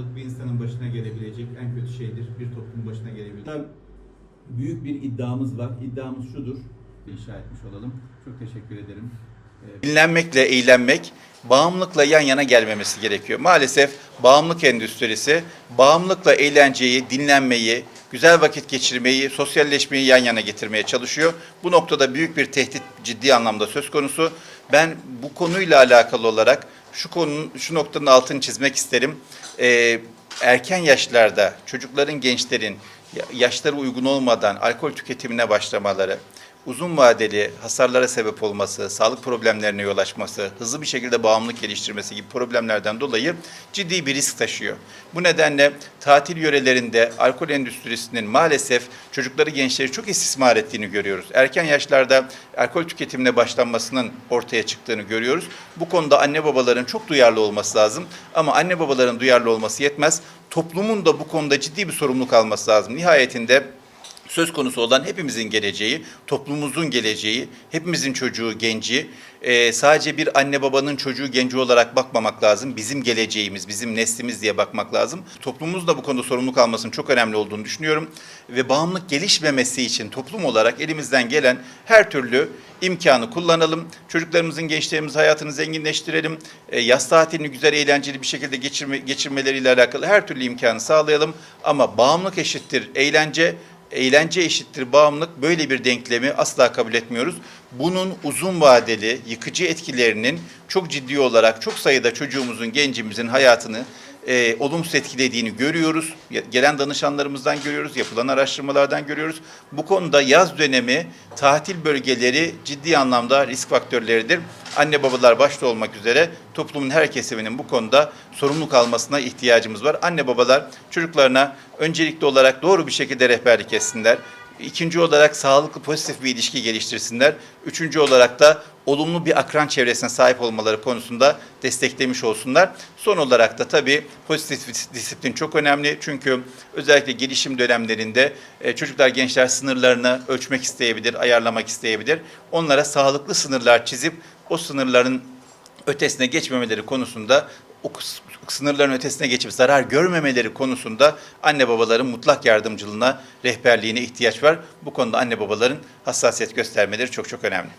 bir insanın başına gelebilecek en kötü şeydir. Bir toplumun başına gelebilir. Büyük bir iddiamız var. İddiamız şudur. İnşa etmiş olalım. Çok teşekkür ederim. Ee, Dinlenmekle eğlenmek bağımlılıkla yan yana gelmemesi gerekiyor. Maalesef bağımlılık endüstrisi bağımlılıkla eğlenceyi, dinlenmeyi, güzel vakit geçirmeyi, sosyalleşmeyi yan yana getirmeye çalışıyor. Bu noktada büyük bir tehdit ciddi anlamda söz konusu. Ben bu konuyla alakalı olarak şu konunun şu noktanın altını çizmek isterim. Ee, erken yaşlarda çocukların, gençlerin ya- yaşları uygun olmadan alkol tüketimine başlamaları, uzun vadeli hasarlara sebep olması, sağlık problemlerine yol açması, hızlı bir şekilde bağımlılık geliştirmesi gibi problemlerden dolayı ciddi bir risk taşıyor. Bu nedenle tatil yörelerinde alkol endüstrisinin maalesef çocukları, gençleri çok istismar ettiğini görüyoruz. Erken yaşlarda alkol tüketimine başlanmasının ortaya çıktığını görüyoruz. Bu konuda anne babaların çok duyarlı olması lazım. Ama anne babaların duyarlı olması yetmez. Toplumun da bu konuda ciddi bir sorumluluk alması lazım. Nihayetinde söz konusu olan hepimizin geleceği, toplumumuzun geleceği, hepimizin çocuğu, genci, e, sadece bir anne babanın çocuğu, genci olarak bakmamak lazım. Bizim geleceğimiz, bizim neslimiz diye bakmak lazım. Toplumumuz da bu konuda sorumluluk almasının çok önemli olduğunu düşünüyorum. Ve bağımlılık gelişmemesi için toplum olarak elimizden gelen her türlü imkanı kullanalım. Çocuklarımızın, gençlerimizin hayatını zenginleştirelim. E, yaz tatilini güzel, eğlenceli bir şekilde geçirme, geçirmeleriyle alakalı her türlü imkanı sağlayalım. Ama bağımlılık eşittir eğlence, eğlence eşittir bağımlılık böyle bir denklemi asla kabul etmiyoruz. Bunun uzun vadeli yıkıcı etkilerinin çok ciddi olarak çok sayıda çocuğumuzun, gencimizin hayatını e, olumsuz etkilediğini görüyoruz. Gelen danışanlarımızdan görüyoruz, yapılan araştırmalardan görüyoruz. Bu konuda yaz dönemi tatil bölgeleri ciddi anlamda risk faktörleridir. Anne babalar başta olmak üzere toplumun her kesiminin bu konuda sorumluluk almasına ihtiyacımız var. Anne babalar çocuklarına öncelikli olarak doğru bir şekilde rehberlik etsinler. İkinci olarak sağlıklı pozitif bir ilişki geliştirsinler. Üçüncü olarak da olumlu bir akran çevresine sahip olmaları konusunda desteklemiş olsunlar. Son olarak da tabii pozitif disiplin çok önemli. Çünkü özellikle gelişim dönemlerinde e, çocuklar, gençler sınırlarını ölçmek isteyebilir, ayarlamak isteyebilir. Onlara sağlıklı sınırlar çizip o sınırların ötesine geçmemeleri konusunda sınırların ötesine geçip zarar görmemeleri konusunda anne babaların mutlak yardımcılığına, rehberliğine ihtiyaç var. Bu konuda anne babaların hassasiyet göstermeleri çok çok önemli.